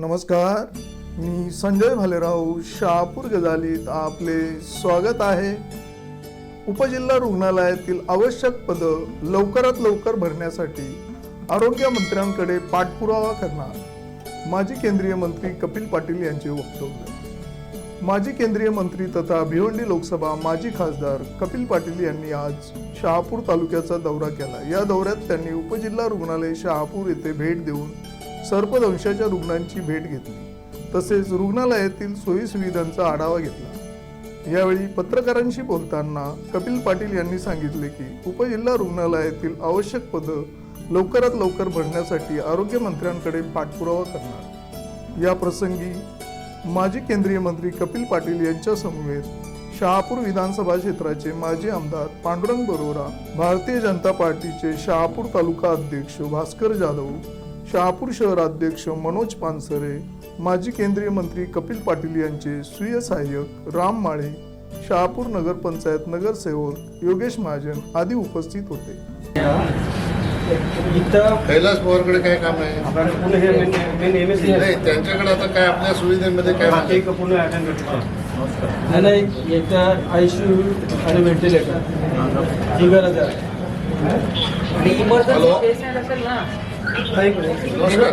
नमस्कार मी संजय भालेराव शहापूर गजालीत आपले स्वागत आहे. उपजिल्हा रुग्णालयातील आवश्यक पदं लवकरात लवकर भरण्यासाठी आरोग्य मंत्र्यांकडे पाठपुरावा करणार माजी केंद्रीय मंत्री कपिल पाटील यांचे वक्तव्य. माजी केंद्रीय मंत्री तथा भिवंडी लोकसभा माजी खासदार कपिल पाटील यांनी आज शहापूर तालुक्याचा दौरा केला. या दौऱ्यात त्यांनी उपजिल्हा रुग्णालय शहापूर येथे भेट देऊन सर्पदंशाच्या रुग्णांची भेट घेतली. तसेच रुग्णालयातील सोयीसुविधांचा आढावा घेतला. यावेळी पत्रकारांशी बोलताना कपिल पाटील यांनी सांगितले की उपजिल्हा रुग्णालयातील आवश्यक पदं लवकरात लवकर भरण्यासाठी आरोग्यमंत्र्यांकडे पाठपुरावा करणार. या प्रसंगी माजी केंद्रीय मंत्री कपिल पाटील यांच्यासमवेत शहापूर विधानसभा क्षेत्राचे माजी आमदार पांडुरंग बरोरा भारतीय जनता पार्टीचे शहापूर तालुका अध्यक्ष भास्कर जाधव शहापूर शहराध्यक्ष मनोज पानसरे माजी केंद्रीय मंत्री कपिल पाटील यांचे स्वीय सहाय्यक राम माळे शहापूर नगरपंचायत नगरसेवक योगेश महाजन आदी उपस्थित होते. इथं कैलास पवारकडे काय काम आहे? आपल्याला पुणे हे मेन मेन एम एस नाही त्यांच्याकडे आता काय आपल्या सुविधेमध्ये काय बाकी एक पुणे अटेंड करतो नाही नाही इथं आय सी यू आणि व्हेंटिलेटर ही गरज आहे. आणि इमर्जन्सी? पेशंट असेल ना. नमस्कार.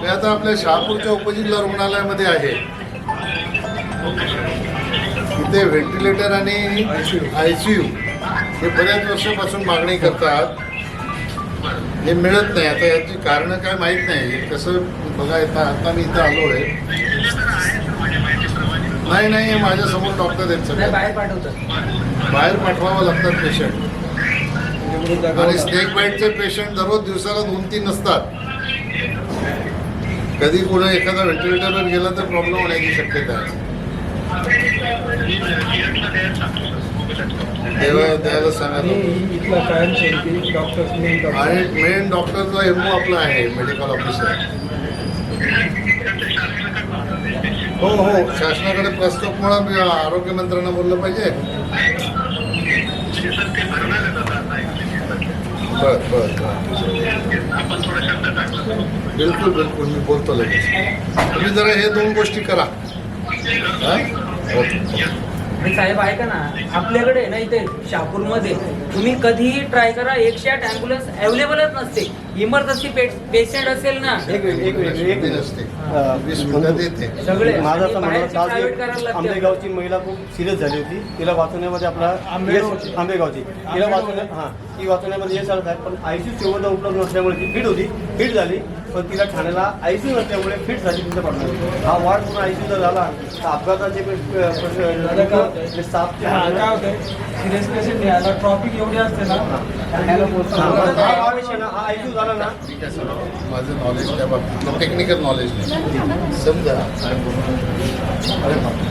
मी आता आपल्या शहापूरच्या उपजिल्हा रुग्णालयामध्ये आहे. इथे व्हेंटिलेटर आणि आय सी यू हे बऱ्याच वर्षापासून मागणी करतात. हे मिळत नाही. आता याची कारणं काय माहीत नाही. कसं बघा येता आता मी इथं आलो आहे. नाही नाही हे माझ्यासमोर डॉक्टर आहेत सगळे. बाहेर पाठवतात. बाहेर पाठवावं लागतात पेशंट आणि स्नेक बाईटचे पेशंट दररोज दिवसाला दोन तीन नसतात. कधी कोणा एखादा व्हेंटिलेटरवर गेला तर प्रॉब्लेम होण्याची शक्यता आहे. द्यायला सांगा आणि मेन डॉक्टरचा एमओ आपला आहे मेडिकल ऑफिसर हो हो. शासनाकडे प्रस्ताव मी आरोग्य मंत्र्यांना बोललं पाहिजे. बर बर बिलकुल बिलकुल मी बोलतो लगेच. तुम्ही जरा हे दोन गोष्टी करा. हा? ओके. आणि साहेब ऐका ना आपल्याकडे ना इथे शापूरमध्ये तुम्ही कधीही ट्राय करा एकशे आठ ॲम्ब्युलन्स अवेलेबलच नसते. इमर्जन्सी पेशंट असेल ना. एक मिनिट एक मिनिट एक ती मिनिट नसते अं, वीस मिनिटं देते. सगळे. माझं असं म्हणणं एक. आंबेगावची महिला खूप सिरियस झाली होती. तिला वाचवण्यामध्ये आपला आंबेगावची? यश- आंबेगावची. तिला वाचवण्या हां. ती वाचवण्यामध्ये यश आलं साहेब पण आयसीयू सुविधा उपलब्ध नसल्यामुळे ती फिट होती. फिट झाली. पण तिला ठाण्याला आयसीयू नसल्यामुळे फिट झाली तिथं पडणार हा वार्ड पूर्ण आयसीयू जर झाला. तर अपघाताचे प्रश्न स्टाफचे काय होतंय? सिरियस पेशंट यायला ट्रॉफिक एवढी असते ना? हा. वार्ड आहे ना, हा आयसीयू झाला ना. ठीक आहे सर. माझं नॉलेज त्या बाबतीतलं टेक्निकल नॉलेज नाही. समजा अरे बाप.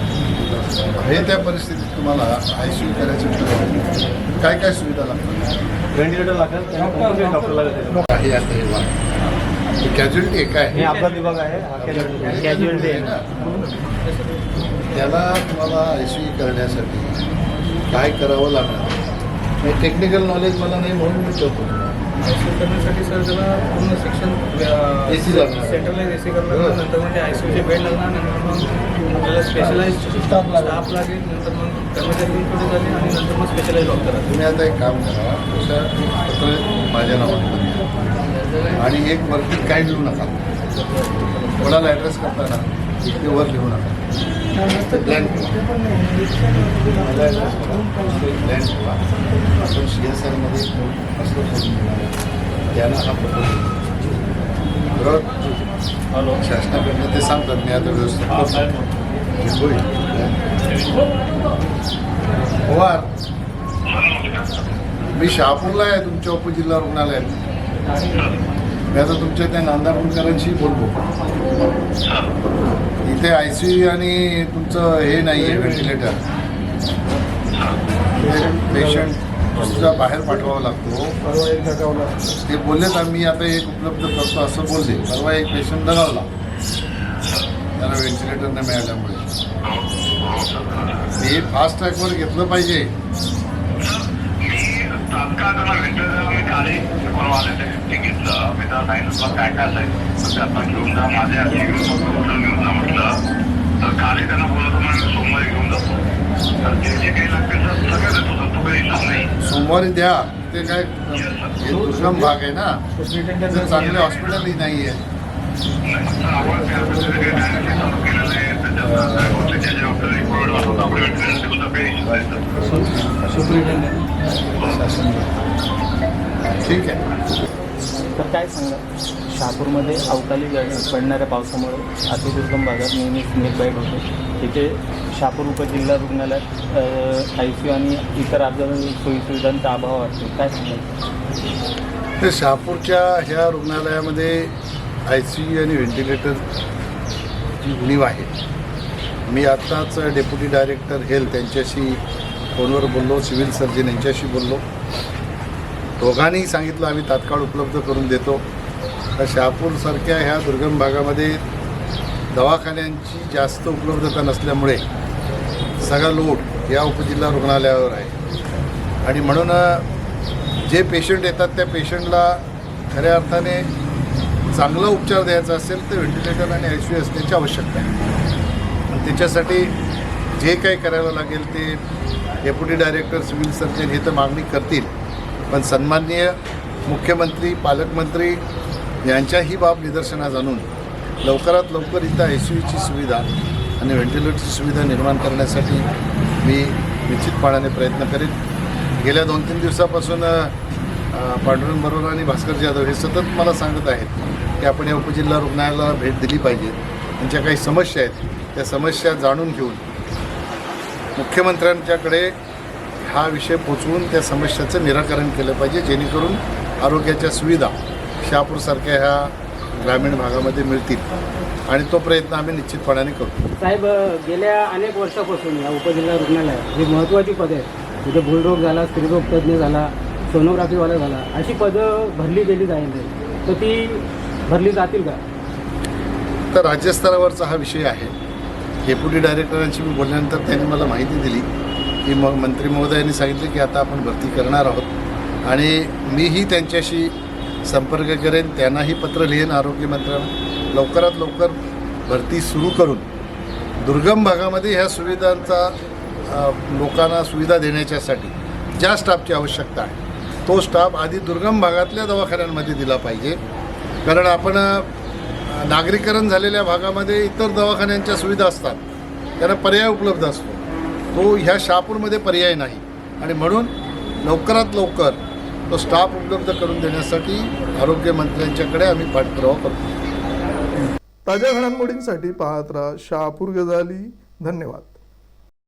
हे त्या परिस्थितीत तुम्हाला आय सी यू करायचं. काय काय सुविधा लागतात? व्हेंटिलेटर लागेल काही आता कॅज्युअलिटी आहे हे अपघात विभाग आहे कॅज्युअलिटी आहे ना त्याला तुम्हाला आय सी करण्यासाठी काय करावं लागणार टेक्निकल नॉलेज मला नाही म्हणून मी विचारतो करण्यासाठी सर त्याला पूर्ण शिक्षण. सेंट्रलाइज एसी करणार. नंतर मग ते आयसीयूचे बेड लागणार नंतर मग आपल्याला स्पेशलाइज स्टाफ लागेल नंतर मग कर्मचारी झाले आणि नंतर मग स्पेशलाइज डॉक्टर तुम्ही आता एक काम करा माझ्या नावाने. आणि एक वरती काय लिहू नका. कोणाला ॲड्रेस करताना ते वर लिहू नका. ठेवा आपण सी एस आरमध्ये त्यांना हा बरोबर? शासनाकडनं ते सांगतात मी आता व्यवस्थित. होईल पवार मी शहापूरला आहे तुमच्या उपजिल्हा रुग्णालयात. मी आता तुमच्या त्या नांदापूरकरांशी बोलतो. इथे आय सी यू आणि तुमचं हे नाही आहे व्हेंटिलेटर पेशंट दुसरा बाहेर पाठवावा लागतो. परवा ते बोललेत आम्ही आता एक उपलब्ध करतो असं बोलले. परवा एक पेशंट दगावला. त्याला व्हेंटिलेटर न मिळाल्यामुळे. हे फास्ट ट्रॅकवर घेतलं पाहिजे तात्काळ त्यांना भेटायला मी खाली कोण आले ते घेतलं. मी त्याला सांगितलं काय काय असायचं घेऊन जा. माझ्या घेऊन घेऊन जा म्हटलं. तर काले त्यांना बोलत सोमवारी घेऊन जातो तर जे जे काही लागतील तर सगळं देतो तर तो काही नाही. सोमवारी द्या. ते काय हे दुर्गम भाग आहे ना. तिथे चांगले हॉस्पिटलही नाही आहे तर आपण केलेलं त्याच्या जबाबदारी कोविड तर नाही ठीक आहे. तर काय सांगा? शहापूरमध्ये अवकाळी पडणाऱ्या पावसामुळे अतिदुर्गम भागात नेहमीच स्नेक होते. तिथे शहापूर उपजिल्हा रुग्णालयात आय सी यू आणि इतर आपल्या सोयीसुविधांचा अभाव असतो काय सांगा? तर शहापूरच्या ह्या रुग्णालयामध्ये आय सी यू आणि व्हेंटिलेटर उणीव आहे. मी आत्ताच डेप्युटी डायरेक्टर हेल्थ यांच्याशी फोनवर बोललो सिव्हिल सर्जन यांच्याशी बोललो. दोघांनीही सांगितलं आम्ही तात्काळ उपलब्ध करून देतो. तर शहापूरसारख्या ह्या दुर्गम भागामध्ये दवाखान्यांची जास्त उपलब्धता नसल्यामुळे सगळा लोड या उपजिल्हा रुग्णालयावर आहे. आणि म्हणून जे पेशंट येतात त्या पेशंटला खऱ्या अर्थाने चांगला उपचार द्यायचा असेल तर व्हेंटिलेटर आणि आय सी यू असण्याची आवश्यकता आहे. त्याच्यासाठी जे काही करायला लागेल ते डेप्युटी डायरेक्टर सिव्हिल सर्जन हे तर मागणी करतील. पण सन्माननीय मुख्यमंत्री पालकमंत्री यांच्याही बाब निदर्शनास आणून लवकरात लवकर इथं एस यूची सुविधा आणि व्हेंटिलेटरची सुविधा निर्माण करण्यासाठी मी निश्चितपणाने प्रयत्न करेन गेल्या दोन तीन दिवसापासून पांडुरंग बरोबर आणि भास्कर जाधव हे सतत मला सांगत आहेत की आपण या उपजिल्हा रुग्णालयाला भेट दिली पाहिजे. त्यांच्या काही समस्या आहेत त्या समस्या जाणून घेऊन मुख्यमंत्र्यांच्याकडे हा विषय पोचवून त्या समस्याचं निराकरण केलं पाहिजे जेणेकरून आरोग्याच्या सुविधा शहापूरसारख्या ह्या ग्रामीण भागामध्ये मिळतील. आणि तो प्रयत्न आम्ही निश्चितपणाने करू. साहेब गेल्या अनेक वर्षापासून या उपजिल्हा रुग्णालयात जी महत्त्वाची पदं आहेत तिथे भूलरोग झाला स्त्रीरोग तज्ज्ञ झाला सोनोग्राफीवाला झाला अशी पदं भरली गेली जाईल तर ती भरली जातील का? तर राज्यस्तरावरचा हा विषय आहे. डेप्युटी डायरेक्टरांशी मी बोलल्यानंतर त्यांनी मला माहिती दिली. की मग मंत्री महोदयांनी सांगितलं की आता आपण भरती करणार आहोत. आणि मीही त्यांच्याशी संपर्क करेन त्यांनाही पत्र लिहेन आरोग्यमंत्र्यांना लवकरात लवकर भरती सुरू करून दुर्गम भागामध्ये ह्या सुविधांचा लोकांना सुविधा देण्याच्यासाठी ज्या स्टाफची आवश्यकता आहे तो स्टाफ आधी दुर्गम भागातल्या दवाखान्यांमध्ये दिला पाहिजे. कारण आपण नागरीकरण झालेल्या भागामध्ये इतर दवाखान्यांच्या सुविधा असतात त्यांना पर्याय उपलब्ध असतो. तो ह्या शहापूरमध्ये पर्याय नाही. आणि म्हणून लवकरात लवकर तो स्टाफ उपलब्ध करून देण्यासाठी आरोग्यमंत्र्यांच्याकडे आम्ही पाठपुरावा करतो. ताज्या घडामोडींसाठी पाहत राहा शहापूर गजाली. धन्यवाद.